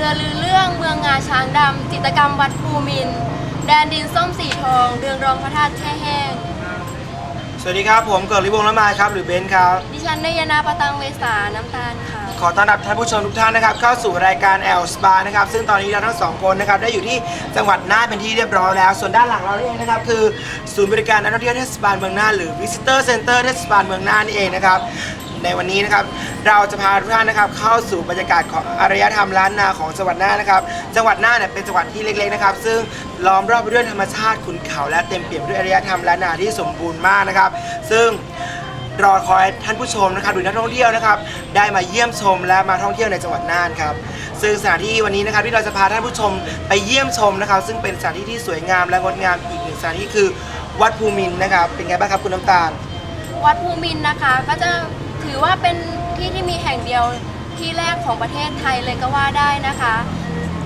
รือลือเรื่องเมืองงาช้างดำจิตรกรรมวัดภูมินทร์แดนดินส้มสีทอง เรืองรองพระธาตุแช่แห้ง สวัสดีครับ ผมเกิดริวงศ์ละไมายครับ หรือเบนซ์ครับ ดิฉันเนยนาปะตังเวสาน้ำตาลค่ะ ขอต้อนรับท่านผู้ชมทุกท่านนะครับ เข้าสู่รายการแอลสปานะครับ ซึ่งตอนนี้เราทั้งสองคนนะครับ ได้อยู่ที่จังหวัดน่านเป็นที่เรียบร้อยแล้ว ส่วนด้านหลังเรานี่เองนะครับ คือศูนย์บริการนักท่องเที่ยวเทศบาลเมืองน่านหรือ Visitor Center เทศบาลเมืองน่านนี่เองนะครับ ในวันนี้นะครับ เราจะพาทุกท่านนะครับ เข้าสู่บรรยากาศของอารยธรรมล้านนาของจังหวัดน่านนะครับ จังหวัดน่านเนี่ยเป็นจังหวัดที่เล็กๆนะครับ ซึ่งล้อมรอบไปด้วยธรรมชาติขุนเขาและเต็มเปี่ยมด้วยอารยธรรมล้านนาที่สมบูรณ์มากนะครับ ซึ่งรอคอยท่านผู้ชมนะครับหรือนักท่องเที่ยวนะครับ ได้มาเยี่ยมชมและมาท่องเที่ยวในจังหวัดน่านครับซึ่งสถานที่วันนี้นะครับที่เราจะพาท่านผู้ชมไปเยี่ยมชมนะครับ ซึ่งเป็นสถานที่ที่สวยงามและงดงามอีกหนึ่งสถานที่คือวัดภูมินนะครับ เป็นไงบ้างครับคุณน้ำตาล วัดภูมินนะคะ ก็จะ ถือว่าเป็นที่ที่มีแห่งเดียวที่แรกของประเทศไทยเลยก็ว่าได้นะคะ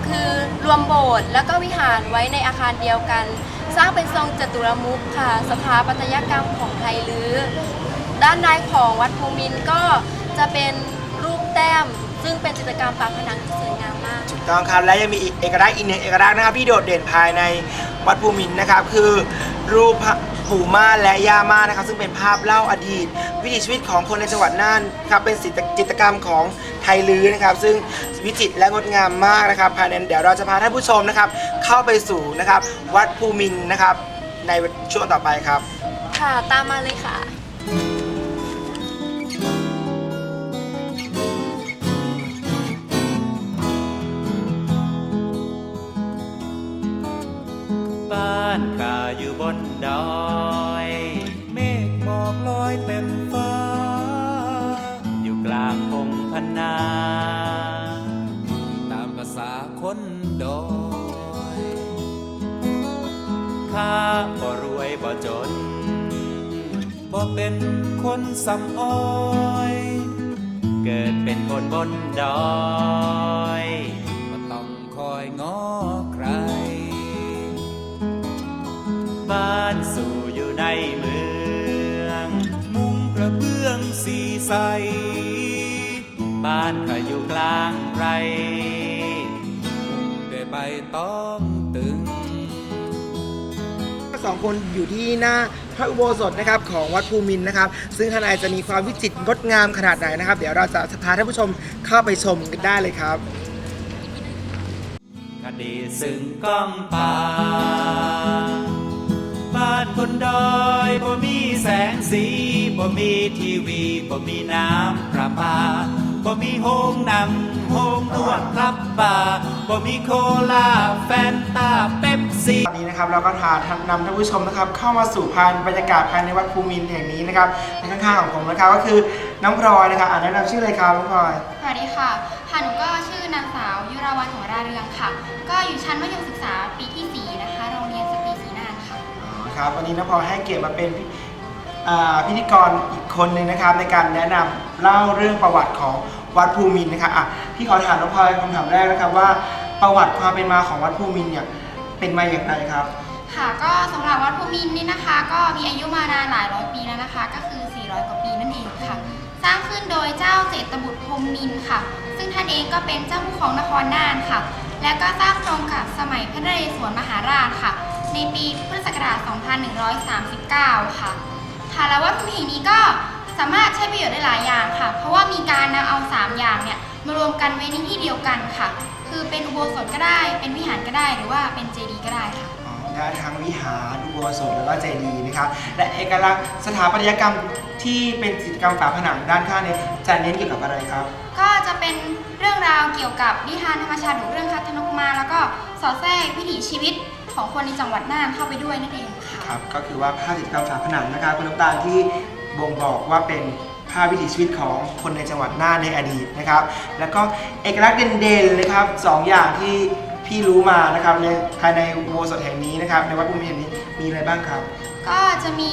คือรวมโบสถ์แล้วก็วิหารไว้ในอาคารเดียวกัน สร้างเป็นทรงจัตุรมุขค่ะ สถาปัตยกรรมของไทยลื้อ ด้านในของวัดภูมินก็จะเป็นรูปแต้ม ซึ่งเป็นจิตรกรรมฝาผนังที่สวยงามมาก ถูกต้องครับและยังมีอีกเอกลักษณ์อีกหนึ่งเอกลักษณ์นะครับที่โดดเด่นภายในวัดภูมินทร์นะครับ คือรูป ปู่ม่านและย่าม่านนะครับซึ่งเป็นภาพเล่าอดีต วิถีชีวิตของคนในจังหวัดน่านครับเป็นศิลปจิตรกรรมของไทยลื้อนะครับ ซึ่งวิจิตรและงดงามมากนะครับภายในเดี๋ยวเราจะพาท่านผู้ชมนะครับ เข้าไปสู่นะครับ วัดภูมินทร์นะครับ ในช่วงต่อไปครับ ค่ะตามมาเลยค่ะบ้านข้าอยู่บน ดอยเมฆหมอกลอยเต็มฟ้า อยู่กลางพงพนา ตามภาษาคนดอยข้าบ่รวยบ่จนบ่เป็นคนสำอ้อย เกิดเป็นคนบนดอย ใส บ้านข้าอยู่กลางไรมุงด้วยใบตองตึงสองคนอยู่ที่หน้าพระอุโบสถนะครับของวัดภูมินทร์นะครับ ซึ่งข้างในจะมีความวิจิตรงดงามขนาดไหนนะครับ เดี๋ยวเราจะพาท่านผู้ชมเข้าไปชมกันได้เลยครับ คดีซึ่งก้องป่า บ้านคนดอยบ่มีแสงสีบ่มีทีวีบ่มีน้ำประปาบ่มีโฮงหนังโฮงนวดครับบาร์บ่มีโคลาแฟนตาเป๊ปซี่ตอนนี้นะครับเราก็พานำท่านผู้ชมนะครับ เข้ามาสู่ภายบรรยากาศภายในวัดภูมินทร์แห่งนี้นะครับในข้างๆของผมนะครับก็คือน้องพลอยนะครับอ่านแนะนำชื่อเลยครับน้องพลอย สวัสดีค่ะ ค่ะหนูก็ชื่อนางสาวยุราวันหัวราเรืองค่ะ ก็อยู่ชั้นมัธยมศึกษาปีที่ 4 นะคะ ครับ วันนี้น้องพลอยให้เกียรติมาเป็นพิธีกรอีกคนหนึ่งนะครับ ในการแนะนำเล่าเรื่องประวัติของวัดภูมินนะครับอะพี่ขอถามน้องพลอยคำถามแรกนะครับว่าประวัติความเป็นมาของวัดภูมินเนี่ยเป็นมาอย่างไรครับ ค่ะก็สำหรับวัดภูมินนี่นะคะ ก็มีอายุมานานหลายร้อยปีแล้วนะคะ ก็คือ 400 กว่าปีนั่นเองค่ะ สร้างขึ้นโดยเจ้าเจตบุตรพรหมมินค่ะ ซึ่งท่านเองก็เป็นเจ้าผู้ของนครน่านค่ะ แล้วก็สร้างตรงกับสมัยพระนเรศวรมหาราชค่ะ ในปีพุทธศักราช 2139 ค่ะ ค่ะแล้ววัดภูมิแห่งนี้ก็สามารถใช้ประโยชน์ได้หลายอย่างค่ะ เพราะว่ามีการนำเอา 3 อย่างเนี่ยมารวมกันไว้ในที่เดียวกันค่ะ คือเป็นอุโบสถก็ได้ เป็นวิหารก็ได้ หรือว่าเป็นเจดีย์ก็ได้ค่ะอ๋อได้ทั้งวิหารอุโบสถแล้วก็เจดีย์นะครับและเอกลักษณ์สถาปัตยกรรมที่เป็นจิตรกรรมฝาผนังด้านข้างเนี่ยจะเน้นเกี่ยวกับอะไรครับ ก็จะเป็นเรื่องราวเกี่ยวกับนิทานธรรมชาติหรือเรื่องคัทนกมา แล้วก็สอดแทรกวิถีชีวิต ของคนในจังหวัดน่านเข้าไปด้วยนั่นเองค่ะ ครับก็คือว่าภาพจิตรกรรมฝาผนังนะครับคุณน้ำตาลที่บ่งบอกว่าเป็นภาพวิถีชีวิตของคนในจังหวัดน่านในอดีตนะครับ แล้วก็เอกลักษณ์เด่นๆนะครับสองอย่างที่พี่รู้มานะครับในภายในอุโบสถแห่งนี้นะครับในวัดภูมิแห่งนี้มีอะไรบ้างครับ ก็จะมี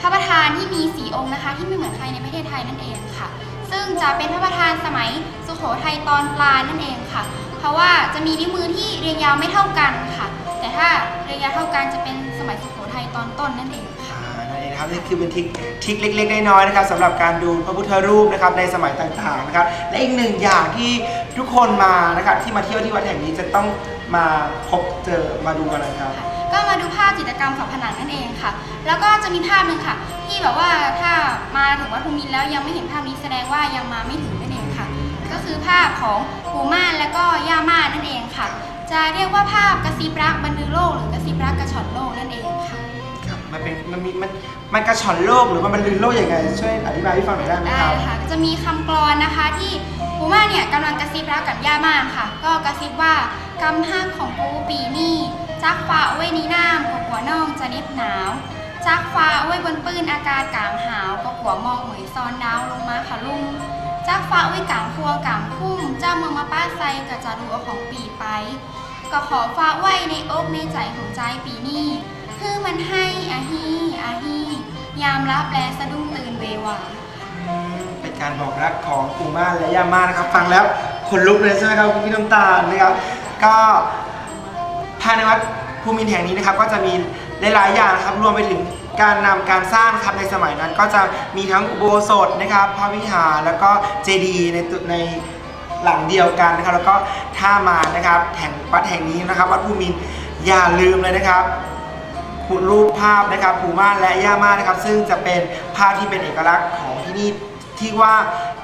พระประธานที่มีสีองค์นะคะ ที่ไม่เหมือนใครในประเทศไทยนั่นเองค่ะ ซึ่งจะเป็นพระประธานสมัยสุโขทัยตอนปลายนั่นเองค่ะ เพราะว่าจะมีนิ้วมือที่เรียงยาวไม่เท่ากันค่ะ แต่ถ้าเรียงยาวเท่ากันจะเป็นสมัยสุโขทัยตอนต้นนั่นเองค่ะอ่านั่นเองนะครับนี่คือเป็นทริคทริคเล็กๆน้อยๆนะครับสำหรับการดูพระพุทธรูปนะครับในสมัยต่างๆนะครับและอีกหนึ่งอย่างที่ทุกคนมานะครับที่มาเที่ยวที่วัดแห่งนี้จะต้องมาพบเจอมาดูอะไรครับค่ะก็มาดูภาพจิตรกรรมฝาผนังนั่นเองค่ะ แล้วก็จะมีภาพหนึ่งค่ะ ที่แบบว่าถ้ามาถึงวัดภูมินทร์แล้วยังไม่เห็นภาพนี้แสดงว่ายังมาไม่ถึงนั่นเองค่ะ ก็คือภาพของปู่ม่านและก็ย่าม่านนั่นเองค่ะ จะเรียกว่าภาพกระซิบรักบรรลือโลก หรือกระซิบรักกระชอนโลกนั่นเองค่ะครับมันเป็นมันมีมันมันกระชอนโลกหรือว่ามันลืนโลกยังไง ช่วยอธิบายให้ฟังหน่อยได้ไหมได้ครับ ค่ะก็จะมีคำกลอนนะคะที่ปูม่าเนี่ยกำลังกระซิบรักกับย่ามากค่ะ ก็กระซิบว่ากำฮักของปูปีนี่จักฟ้าเอาไว้นี้น้ำกับหัวน้องจะเน็บหนาวจักฟ้าเอาไว้บนปืนอากาศกลางหาวก็หัวมองเหมยซ้อนดาวลงมาค่ะลุงจักฟ้าเอาไว้กลางครัวกลางคุ้มเจ้าเมืองมาป้าไซก็จะดูเอาของปีไป ก็ขอฟ้าไว้ในอกในใจของใจปีนี้ คือมันให้อาฮีอาฮียามรับและสะดุ้งตื่นเววาเป็นการบอกรักของปู่ม่านและย่าม่านนะครับ ฟังแล้วขนลุกเลยใช่ไหมครับคุณพี่น้ำตาลนะครับ ก็ภายในวัดภูมินแห่งนี้นะครับ ก็จะมีหลายๆอย่างนะครับรวมไปถึงการนำการสร้างนะครับในสมัยนั้น ก็จะมีทั้งอุโบสถนะครับพระวิหารแล้วก็เจดีย์ในตุใน หลังเดียวกันนะครับ แล้วก็ถ้ามานะครับแห่งวัดแห่งนี้นะครับวัดภูมินอย่าลืมเลยนะครับรูปภาพนะครับปู่ม่านและย่าม่านนะครับ ซึ่งจะเป็นภาพที่เป็นเอกลักษณ์ของที่นี่ที่ว่า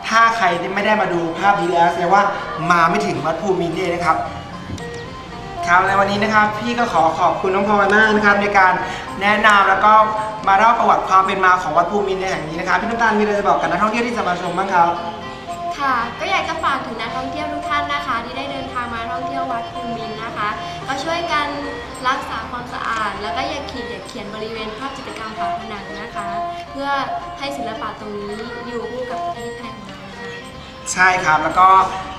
ถ้าใครไม่ได้มาดูภาพนี้แล้วแสดงว่ามาไม่ถึงวัดภูมินทร์นี่นะครับครับในวันนี้นะครับ พี่ก็ขอขอบคุณน้องพลอยมากนะครับ ในการแนะนำแล้วก็มาเล่าประวัติความเป็นมาของวัดภูมินในแห่งนี้นะครับพี่น้ำตาลมีอะไรจะบอกกับนักท่องเที่ยวที่จะมาชมบ้างครับ ค่ะ ก็อยากจะฝากถึงนักท่องเที่ยวทุกท่านนะคะ ที่ได้เดินทางมาท่องเที่ยววัดภูมินนะคะ ก็ช่วยกันรักษาความสะอาด แล้วก็อย่าขีดอย่าเขียนบริเวณภาพจิตรกรรมฝาผนังนะคะ เพื่อให้ศิลปะตรงนี้อยู่คู่กับประเทศไทยของเรานานๆใช่ครับแล้วก็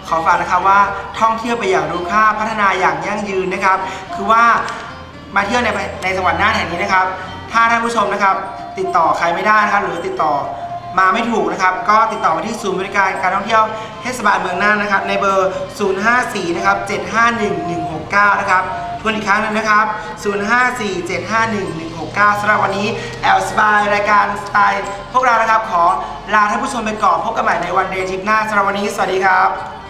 ขอฝากนะครับว่าท่องเที่ยวไปอย่างรู้ค่าพัฒนาอย่างยั่งยืนนะครับ คือว่ามาเที่ยวในในจังหวัดน่านแห่งนี้นะครับ ถ้าท่านผู้ชมนะครับ ติดต่อใครไม่ได้นะครับหรือติดต่อ มาไม่ถูกนะครับ ก็ติดต่อมาที่ศูนย์บริการการท่องเที่ยวเทศบาลเมืองน่านนะครับ ในเบอร์ 054 นะครับ 751 169 นะครับทวนอีกครั้งหนึงนะครับ 054 751 169 สำหรับวันนี้แอลสบายรายการสไตล์พวกเรานะครับขอลาท่านผู้ชมไปก่อนพบกันใหม่ในวันเดย์ทริปหน้าสำหรับวันนี้ สวัสดีครับ